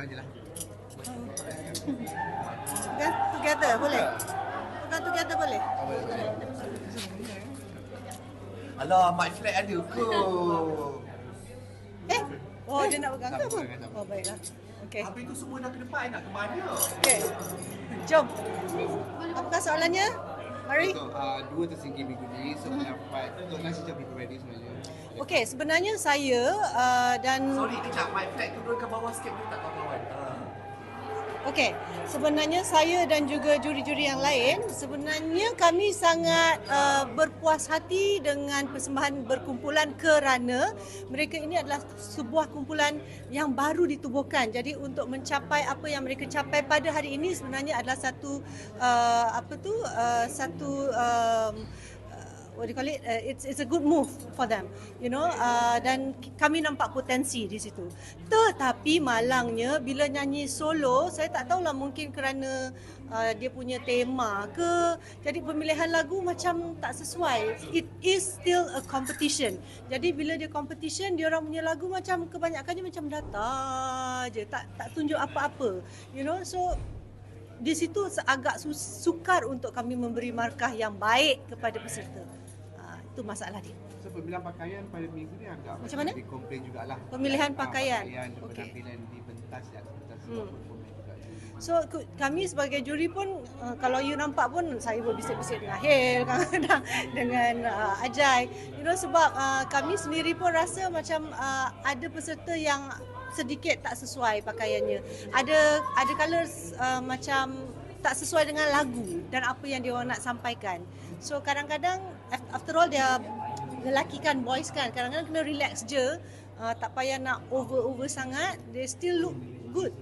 pegang je lah. Together boleh? Pegang together boleh? Alah, my flat ada ke? Eh? Oh, dia nak pegang ke apa? Oh, baiklah. Okey. Habis tu semua nak ke depan, nak ke mana? Okey. Jom. Apakah soalannya? Mari. So, uh, dua tersingkir minggu ni, so pendapat Tok Nas macam people ready sebenarnya. Okey, sebenarnya saya uh, dan Sorry, kejap. My flat turun ke bawah sikit dulu tak kawan-kawan. Uh. Okey, sebenarnya saya dan juga juri-juri yang lain, sebenarnya kami sangat uh, berpuas hati dengan persembahan berkumpulan kerana mereka ini adalah sebuah kumpulan yang baru ditubuhkan. Jadi untuk mencapai apa yang mereka capai pada hari ini sebenarnya adalah satu uh, apa tu uh, satu um, what do you call it? Uh, it's it's a good move for them you know uh, dan kami nampak potensi di situ. Tetapi malangnya bila nyanyi solo saya tak tahulah mungkin kerana uh, dia punya tema ke. Jadi pemilihan lagu macam tak sesuai. It is still a competition. Jadi bila dia competition dia orang punya lagu macam kebanyakannya macam datar je. Tak tak tunjuk apa-apa you know. So di situ agak su- sukar untuk kami memberi markah yang baik kepada peserta. Itu masalah dia. So, pemilihan pakaian pada minggu ni agak Macam mana? Dikomplain jugalah. Pemilihan Ah, pakaian. Pakaian, Okey. penampilan di pentas di atas pentas. Hmm. So kami sebagai juri pun uh, kalau you nampak pun saya berbisik-bisik dengan Hel kadang-kadang dengan uh, Ajai. You know sebab uh, kami sendiri pun rasa macam uh, ada peserta yang sedikit tak sesuai pakaiannya. Ada ada colours uh, macam tak sesuai dengan lagu dan apa yang dia orang nak sampaikan. So kadang-kadang after all dia lelaki kan boys kan kadang-kadang kena relax je uh, tak payah nak over-over sangat they still look good.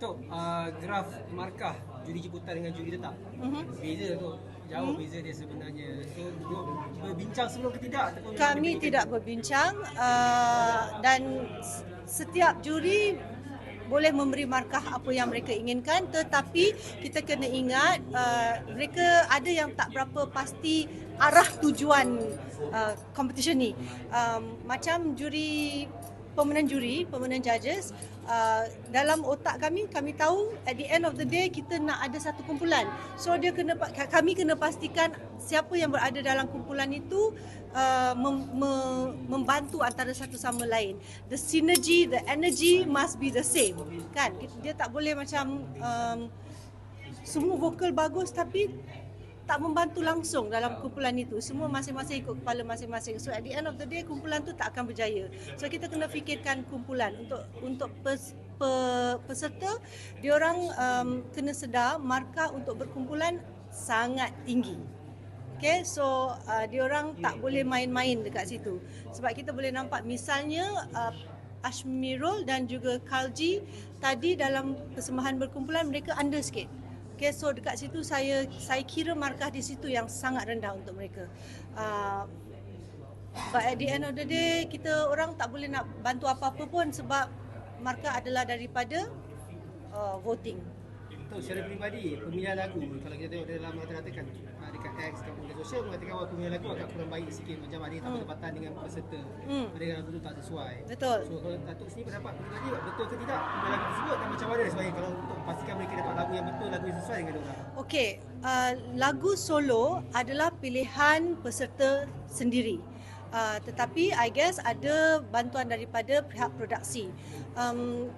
Tok, uh, graf markah juri jemputan dengan juri tetap. Mhm. Beza tu. Jauh beza dia sebenarnya. So, berbincang sebelum ke tidak? Kami tidak berbincang uh, dan setiap juri boleh memberi markah apa yang mereka inginkan tetapi kita kena ingat uh, mereka ada yang tak berapa pasti arah tujuan uh, competition ni. Um, macam juri pemenang juri, pemenang judges uh, dalam otak kami kami tahu at the end of the day kita nak ada satu kumpulan. So dia kena kami kena pastikan siapa yang berada dalam kumpulan itu uh, mem, me, membantu antara satu sama lain. The synergy, the energy must be the same. Kan? Dia tak boleh macam um, semua vokal bagus tapi tak membantu langsung dalam kumpulan itu. Semua masing-masing ikut kepala masing-masing. So at the end of the day kumpulan tu tak akan berjaya. So kita kena fikirkan kumpulan untuk untuk pes, pe, peserta diorang um, kena sedar markah untuk berkumpulan sangat tinggi. Okay, so uh, diorang tak boleh main-main dekat situ. Sebab kita boleh nampak misalnya uh, Ashmirul dan juga Kalji tadi dalam persembahan berkumpulan mereka under sikit. Okay, so dekat situ saya saya kira markah di situ yang sangat rendah untuk mereka. Uh, but at the end of the day kita orang tak boleh nak bantu apa-apa pun sebab markah adalah daripada uh, voting. Tok, secara peribadi, pemilihan lagu kalau kita tengok dalam rata-rata kan ah, dekat X ataupun media sosial mengatakan bahawa pemilihan lagu agak kurang baik sikit macam ada yang tak Hmm. bertepatan dengan peserta. Hmm. Ada yang lagu tu tak sesuai. Betul. So kalau Datuk sini pendapat peribadi betul ke tidak pemilihan lagu tersebut dan macam mana sebenarnya kalau untuk pastikan mereka dapat lagu yang betul, lagu yang sesuai dengan orang. Okey, uh, lagu solo adalah pilihan peserta sendiri. Uh, tetapi I guess ada bantuan daripada pihak produksi. Um,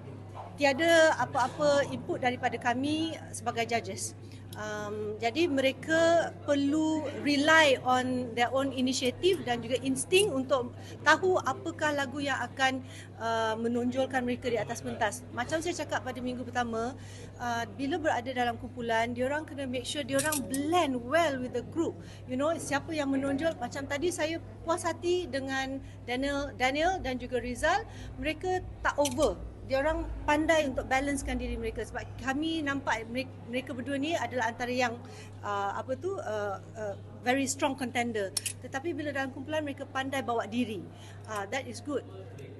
tiada apa-apa input daripada kami sebagai judges. Um, jadi mereka perlu rely on their own initiative dan juga insting untuk tahu apakah lagu yang akan uh, menonjolkan mereka di atas pentas. Macam saya cakap pada minggu pertama, uh, bila berada dalam kumpulan, diorang kena make sure diorang blend well with the group. You know, siapa yang menonjol macam tadi saya puas hati dengan Daniel Daniel dan juga Rizal, mereka tak over dia orang pandai untuk balancekan diri mereka. Sebab kami nampak mereka, berdua ni adalah antara yang uh, apa tu uh, uh, very strong contender. Tetapi bila dalam kumpulan mereka pandai bawa diri. Uh, that is good.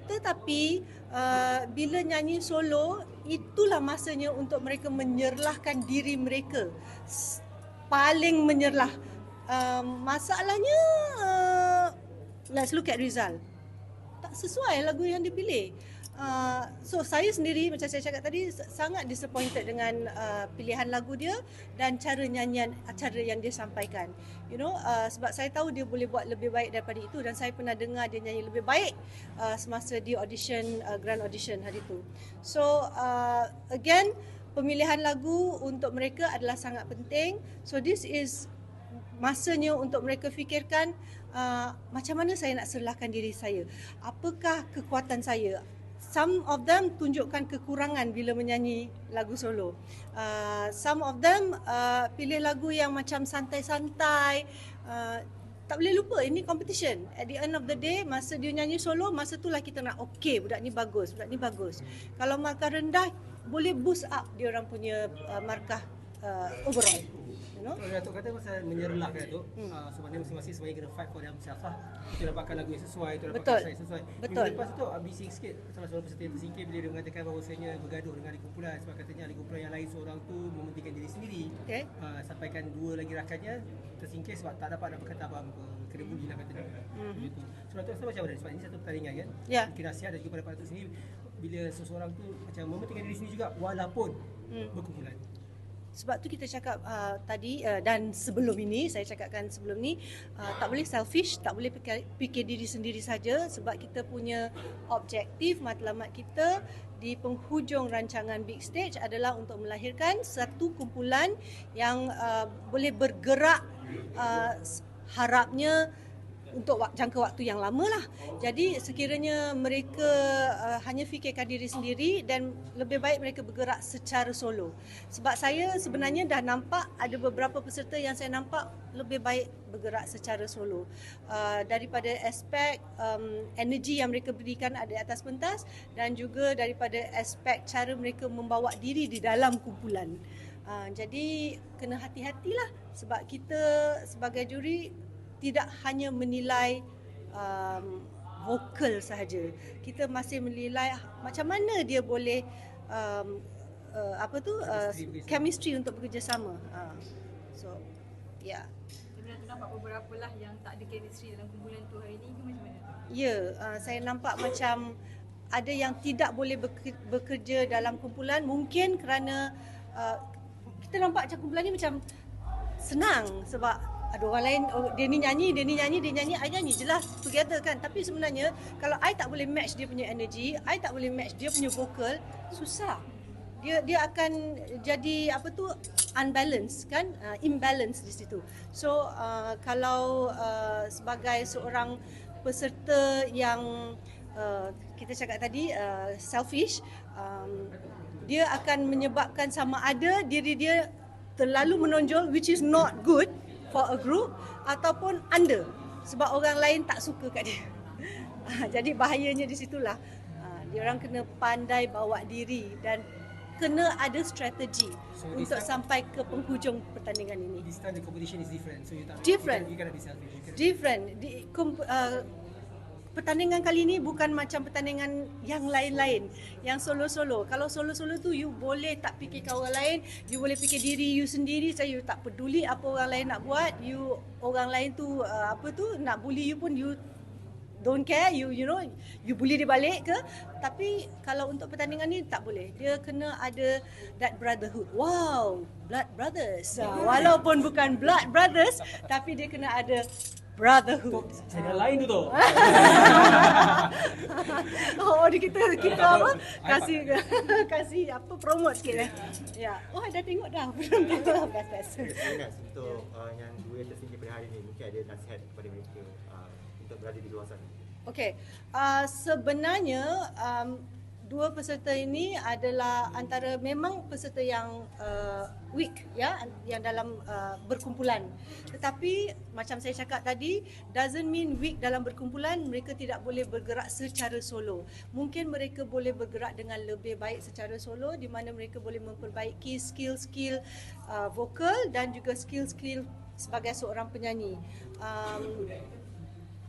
Tetapi uh, bila nyanyi solo itulah masanya untuk mereka menyerlahkan diri mereka. Paling menyerlah. Um, masalahnya uh, let's look at Rizal. Tak sesuai lagu yang dipilih Uh, so saya sendiri macam saya cakap tadi sangat disappointed dengan uh, pilihan lagu dia dan cara nyanyian acara yang dia sampaikan. You know, uh, sebab saya tahu dia boleh buat lebih baik daripada itu dan saya pernah dengar dia nyanyi lebih baik uh, semasa di audition uh, grand audition hari itu. So uh, again pemilihan lagu untuk mereka adalah sangat penting. So this is masanya untuk mereka fikirkan uh, macam mana saya nak serlahkan diri saya. Apakah kekuatan saya? Some of them tunjukkan kekurangan bila menyanyi lagu solo. Uh, some of them uh, pilih lagu yang macam santai-santai. Uh, tak boleh lupa ini competition. At the end of the day masa dia nyanyi solo masa itulah kita nak okey budak ni bagus, budak ni bagus. Kalau markah rendah boleh boost up dia orang punya uh, markah uh, overall know. Kalau Datuk kata pasal menyerlah kan Datuk. Hmm. Uh, sebenarnya masing-masing sebenarnya kena fight for themselves lah. Kita dapatkan lagu yang sesuai, kita dapatkan Betul. saya sesuai. Betul. Minggu lepas tu uh, bising sikit salah seorang peserta yang tersingkir bila dia mengatakan bahawasanya bergaduh dengan ahli kumpulan sebab katanya ahli kumpulan yang lain seorang tu mementingkan diri sendiri. Okay. Uh, sampaikan dua lagi rakannya tersingkir sebab tak dapat dapat kata apa-apa. Kena bully lah katanya. Mhm. Begitu. So Datuk rasa macam mana? Sebab ini satu pertandingan kan? Ya. Mungkin nasihat dan juga pada Datuk sendiri bila seseorang tu macam mementingkan diri sendiri juga walaupun Hmm. berkumpulan. Sebab tu kita cakap uh, tadi uh, dan sebelum ini saya cakapkan sebelum ni uh, tak boleh selfish, tak boleh fikir, fikir diri sendiri saja sebab kita punya objektif matlamat kita di penghujung rancangan Big Stage adalah untuk melahirkan satu kumpulan yang uh, boleh bergerak uh, harapnya untuk jangka waktu yang lama lah. Jadi sekiranya mereka uh, hanya fikirkan diri sendiri dan lebih baik mereka bergerak secara solo. Sebab saya sebenarnya dah nampak ada beberapa peserta yang saya nampak lebih baik bergerak secara solo. Uh, daripada aspek um, energi yang mereka berikan ada atas pentas dan juga daripada aspek cara mereka membawa diri di dalam kumpulan. Uh, jadi kena hati-hatilah sebab kita sebagai juri tidak hanya menilai um, vokal sahaja. Kita masih menilai macam mana dia boleh um, uh, apa tu uh, Chemistry untuk bekerjasama. Uh, so yeah. Sebenarnya tu nampak beberapa lah yang tak ada chemistry dalam kumpulan tu hari ni ke macam mana? Ya, uh, saya nampak macam ada yang tidak boleh beker- bekerja dalam kumpulan mungkin kerana uh, kita nampak macam kumpulan ni macam senang sebab ada orang lain oh, dia ni nyanyi dia ni nyanyi dia nyanyi I nyanyi. Jelas together kan. Tapi sebenarnya kalau I tak boleh match dia punya energy I tak boleh match dia punya vokal susah. Dia dia akan jadi apa tu? Unbalance kan? Uh, imbalance di situ. So uh, kalau uh, sebagai seorang peserta yang uh, kita cakap tadi uh, selfish um, dia akan menyebabkan sama ada diri dia terlalu menonjol which is not good for a group ataupun under sebab orang lain tak suka kat dia. Ah, Jadi bahayanya di situlah. Ah, Dia orang kena pandai bawa diri dan kena ada strategi So, untuk this- sampai ke penghujung pertandingan ini. This time the competition is different. So you tak Different. You, you cannot be selfish. You cannot Different. Di, uh, pertandingan kali ini bukan macam pertandingan yang lain-lain yang solo-solo. Kalau solo-solo tu you boleh tak fikirkan orang lain you boleh fikir diri you sendiri saya you tak peduli apa orang lain nak buat you orang lain tu uh, apa tu nak bully you pun you don't care. You you know you bully dia balik ke? Tapi kalau untuk pertandingan ni tak boleh. Dia kena ada that brotherhood. Wow blood brothers. Uh, walaupun bukan blood brothers tapi dia kena ada brotherhood. Channel lain tu tu. oh dia kita kita apa? kasih kasih apa promote sikit eh? Ya. Oh dah tengok dah. Belum tengok. Best best Saya nak untuk uh, yang dua yang tersingkir pada hari ini mungkin ada nasihat kepada mereka uh, untuk berada di luar sana. Okey, uh, sebenarnya um, dua peserta ini adalah antara memang peserta yang uh, weak ya yang dalam uh, berkumpulan. Tetapi macam saya cakap tadi doesn't mean weak dalam berkumpulan mereka tidak boleh bergerak secara solo. Mungkin mereka boleh bergerak dengan lebih baik secara solo di mana mereka boleh memperbaiki skill-skill uh, vokal dan juga skill-skill sebagai seorang penyanyi. Um,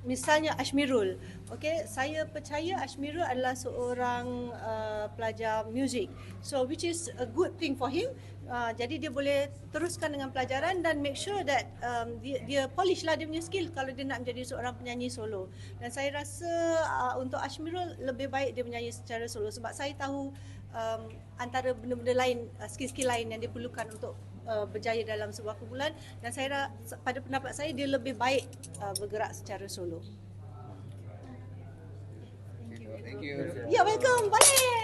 misalnya Ashmirul. Okay, saya percaya Ashmirul adalah seorang uh, pelajar muzik. So which is a good thing for him. Uh, jadi dia boleh teruskan dengan pelajaran dan make sure that um, dia, dia polish lah dia punya skill kalau dia nak menjadi seorang penyanyi solo. Dan saya rasa uh, untuk Ashmirul lebih baik dia menyanyi secara solo sebab saya tahu um, antara benda-benda lain, uh, skill-skill lain yang dia perlukan untuk uh, berjaya dalam sebuah kumpulan dan saya pada pendapat saya dia lebih baik uh, bergerak secara solo. Thank you. Ya, welcome. Balik.